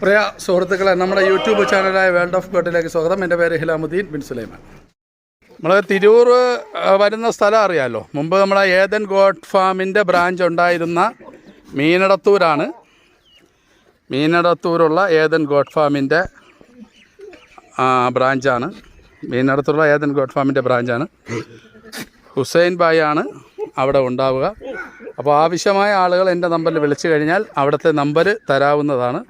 പ്രിയ സുഹൃത്തുക്കളെ നമ്മുടെ യൂട്യൂബ് ചാനലായ വേൾഡ് ഓഫ് ഗോഡിലേക്ക് സ്വാഗതം. എന്റെ പേര് ഹിലാമുദ്ദീൻ ബിൻ സുലൈമാൻ. നമ്മൾ തിരൂർ വരുന്ന സ്ഥലം അറിയാമല്ലോ മുമ്പ് നമ്മളെ ഏതൻ ഗോഡ് ഫാമിന്റെ ബ്രാഞ്ച് ഉണ്ടായിരുന്ന മീനടത്തൂരാണ്. മീനടത്തൂരുള്ള ഏതൻ ഗോഡ് ഫാമിന്റെ ബ്രാഞ്ചാണ്. മീനടത്തൂരുള്ള ഏതൻ ഗോഡ് ഫാമിന്റെ ബ്രാഞ്ചാണ്. ഹുസൈൻ ബായി ആണ് അവിടെ ഉണ്ടാവുക. അപ്പോൾ ആവശ്യമായ ആളുകൾ എന്റെ നമ്പറിൽ വിളിച്ചു കഴിഞ്ഞാൽ അവിടുത്തെ നമ്പർ തരാവുന്നതാണ്.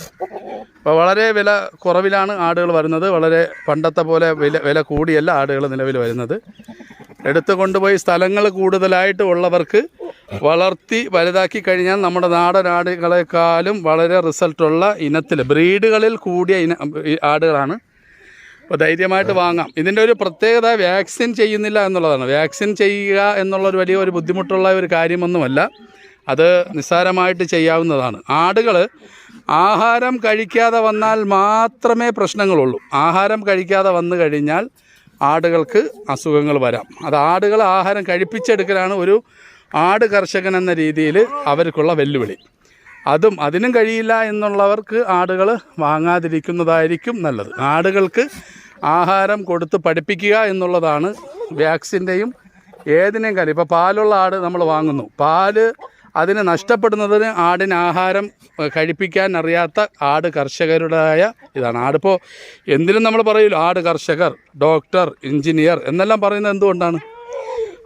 അപ്പോൾ വളരെ വില കുറവിലാണ് ആടുകൾ വരുന്നത്. വളരെ പണ്ടത്തെ പോലെ വില വില കൂടിയല്ല ആടുകൾ നിലവിൽ വരുന്നത്. എടുത്തു കൊണ്ടുപോയി സ്ഥലങ്ങൾ കൂടുതലായിട്ട് ഉള്ളവർക്ക് വളർത്തി വലുതാക്കി കഴിഞ്ഞാൽ നമ്മുടെ നാടൻ ആടുകളെക്കാളും വളരെ റിസൾട്ടുള്ള ഇനത്തിൽ ബ്രീഡുകളിൽ കൂടിയ ഇന ആടുകളാണ്. അപ്പോൾ ധൈര്യമായിട്ട് വാങ്ങാം. ഇതിന്റെ ഒരു പ്രത്യേകത വാക്സിൻ ചെയ്യുന്നില്ല എന്നുള്ളതാണ്. വാക്സിൻ ചെയ്യുക എന്നുള്ളൊരു വലിയ ഒരു ബുദ്ധിമുട്ടുള്ള ഒരു കാര്യമൊന്നുമല്ല. അത് നിസ്സാരമായിട്ട് ചെയ്യാവുന്നതാണ്. ആടുകൾ ആഹാരം കഴിക്കാതെ വന്നാൽ മാത്രമേ പ്രശ്നങ്ങളുള്ളൂ. ആഹാരം കഴിക്കാതെ വന്നു കഴിഞ്ഞാൽ ആടുകൾക്ക് അസുഖങ്ങൾ വരാം. അത് ആടുകൾ ആഹാരം കഴിപ്പിച്ചെടുക്കലാണ് ഒരു ആട് കർഷകൻ എന്ന രീതിയിൽ അവർക്കുള്ള വെല്ലുവിളി. അതും അതിനും കഴിയില്ല എന്നുള്ളവർക്ക് ആടുകൾ വാങ്ങാതിരിക്കുന്നതായിരിക്കും നല്ലത്. ആടുകൾക്ക് ആഹാരം കൊടുത്ത് പഠിപ്പിക്കുക എന്നുള്ളതാണ് വാക്സിന്റെയും ഏതിനേയും കാര്യം. ഇപ്പോൾ പാലുള്ള ആട് നമ്മൾ വാങ്ങുന്നു. പാൽ അതിന് നഷ്ടപ്പെടുന്നതിന് ആടിന് ആഹാരം കഴിപ്പിക്കാൻ അറിയാത്ത ആട് കർഷകരുടേതായ ഇതാണ്. ആടിപ്പോൾ എന്തിനും നമ്മൾ പറയില്ല ആട് കർഷകർ ഡോക്ടർ എഞ്ചിനീയർ എന്നെല്ലാം പറയുന്നത് എന്തുകൊണ്ടാണ്?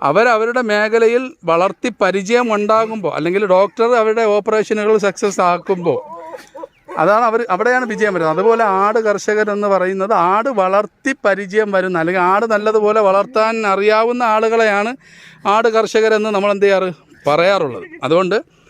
അവരവരുടെ മേഖലയിൽ വളർത്തി പരിചയം ഉണ്ടാകുമ്പോൾ അല്ലെങ്കിൽ ഡോക്ടർ അവരുടെ ഓപ്പറേഷനുകൾ സക്സസ് ആക്കുമ്പോൾ അതാണ് അവർ അവിടെയാണ് വിജയം വരുന്നത്. അതുപോലെ ആട് കർഷകർ എന്ന് പറയുന്നത് ആട് വളർത്തി പരിചയം വരുന്ന അല്ലെങ്കിൽ ആട് നല്ലതുപോലെ വളർത്താൻ അറിയാവുന്ന ആളുകളെയാണ് ആട് കർഷകരെന്ന് നമ്മൾ എന്ത് ചെയ്യാറ്? പറയാറുള്ളത്. അതുകൊണ്ട്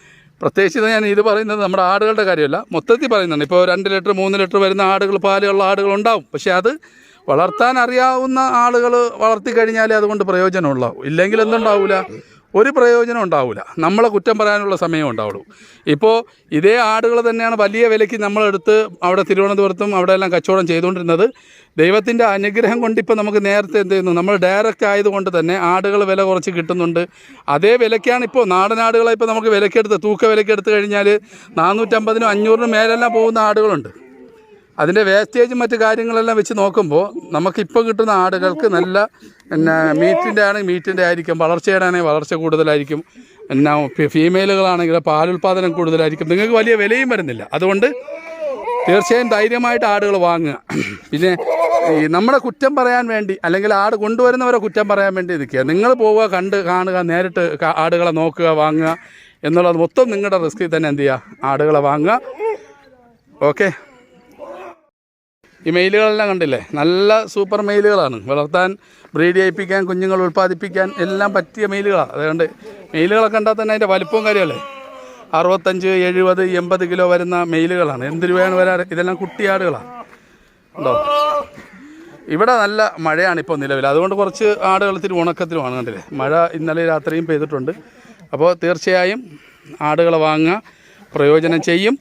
പ്രത്യേകിച്ച് ഞാൻ ഇത് പറയുന്നത് നമ്മുടെ ആടുകളുടെ കാര്യമല്ല. മൊത്തത്തിൽ പറയുന്നുണ്ട് ഇപ്പോൾ രണ്ട് ലിറ്റർ മൂന്ന് ലിറ്റർ വരുന്ന ആടുകൾ പാലുള്ള ആടുകൾ ഉണ്ടാവും. പക്ഷേ അത് വളർത്താൻ അറിയാവുന്ന ആളുകൾ വളർത്തി കഴിഞ്ഞാലേ അതുകൊണ്ട് പ്രയോജനമുള്ളൂ. ഇല്ലെങ്കിൽ എന്തുണ്ടാവില്ല ഒരു പ്രയോജനം ഉണ്ടാവില്ല നമ്മളെ കുറ്റം പറയാനുള്ള സമയം ഉണ്ടാവുള്ളൂ. ഇപ്പോൾ ഇതേ ആടുകൾ തന്നെയാണ് വലിയ വിലയ്ക്ക് നമ്മളെടുത്ത് അവിടെ തിരുവനന്തപുരത്തും അവിടെ എല്ലാം കച്ചവടം ചെയ്തുകൊണ്ടിരുന്നത്. ദൈവത്തിന്റെ അനുഗ്രഹം കൊണ്ട് ഇപ്പോൾ നമുക്ക് നേരത്തെ എന്ത് ചെയ്യുന്നു? നമ്മൾ ഡയറക്റ്റ് ആയതുകൊണ്ട് തന്നെ ആടുകൾ വില കുറച്ച് കിട്ടുന്നുണ്ട്. അതേ വിലയ്ക്കാണ് ഇപ്പോൾ നാടൻ ആടുകളെ ഇപ്പോൾ നമുക്ക് വിലക്കെടുത്ത് തൂക്ക വിലക്കെടുത്ത് കഴിഞ്ഞാൽ നാനൂറ്റമ്പതിനും അഞ്ഞൂറിനും മേലെല്ലാം പോകുന്ന ആടുകളുണ്ട്. അതിന്റെ വേസ്റ്റേജും മറ്റു കാര്യങ്ങളെല്ലാം വെച്ച് നോക്കുമ്പോൾ നമുക്കിപ്പോൾ കിട്ടുന്ന ആടുകൾക്ക് നല്ല പിന്നെ മീറ്റിന്റെ ആണെങ്കിൽ മീറ്റിന്റെ ആയിരിക്കും വളർച്ചയുടെ ആണെങ്കിൽ വളർച്ച കൂടുതലായിരിക്കും പിന്നെ ഫീമെയിലുകളാണെങ്കിൽ പാലുൽപാദനം കൂടുതലായിരിക്കും. നിങ്ങൾക്ക് വലിയ വിലയും വരുന്നില്ല. അതുകൊണ്ട് തീർച്ചയായും ധൈര്യമായിട്ട് ആടുകൾ വാങ്ങുക. പിന്നെ ഈ നമ്മുടെ കുറ്റം പറയാൻ വേണ്ടി അല്ലെങ്കിൽ ആട് കൊണ്ടുവരുന്നവരെ കുറ്റം പറയാൻ വേണ്ടി നിൽക്കുക. നിങ്ങൾ പോവുക കണ്ട് കാണുക നേരിട്ട് ആടുകളെ നോക്കുക വാങ്ങുക എന്നുള്ളത് മൊത്തം നിങ്ങളുടെ റിസ്കിൽ തന്നെ എന്ത് ചെയ്യുക? ആടുകളെ വാങ്ങുക. ഓക്കെ ഈ മെയിലുകളെല്ലാം കണ്ടില്ലേ? നല്ല സൂപ്പർ മെയിലുകളാണ്. വളർത്താൻ ബ്രീഡ് ചെയ്യിപ്പിക്കാൻ കുഞ്ഞുങ്ങൾ ഉൽപ്പാദിപ്പിക്കാൻ എല്ലാം പറ്റിയ മെയിലുകളാണ് അതുകൊണ്ട് മെയിലുകളൊക്കെ കണ്ടാൽ തന്നെ അതിന്റെ വലിപ്പവും കാര്യമല്ലേ? അറുപത്തഞ്ച് എഴുപത് എൺപത് കിലോ വരുന്ന മെയിലുകളാണ്. എന്ത് രൂപയാണ് വരാറ് ഇതെല്ലാം കുട്ടിയാടുകളാണ് ഉണ്ടോ ഇവിടെ നല്ല മഴയാണ് ഇപ്പോൾ നിലവിൽ. അതുകൊണ്ട് കുറച്ച് ആടുകൾ ഉണക്കത്തിലുമാണ് കണ്ടില്ലേ? മഴ ഇന്നലെ രാത്രിയും പെയ്തിട്ടുണ്ട്. അപ്പോൾ തീർച്ചയായും ആടുകളെ വാങ്ങുക പ്രയോജനം ചെയ്യും.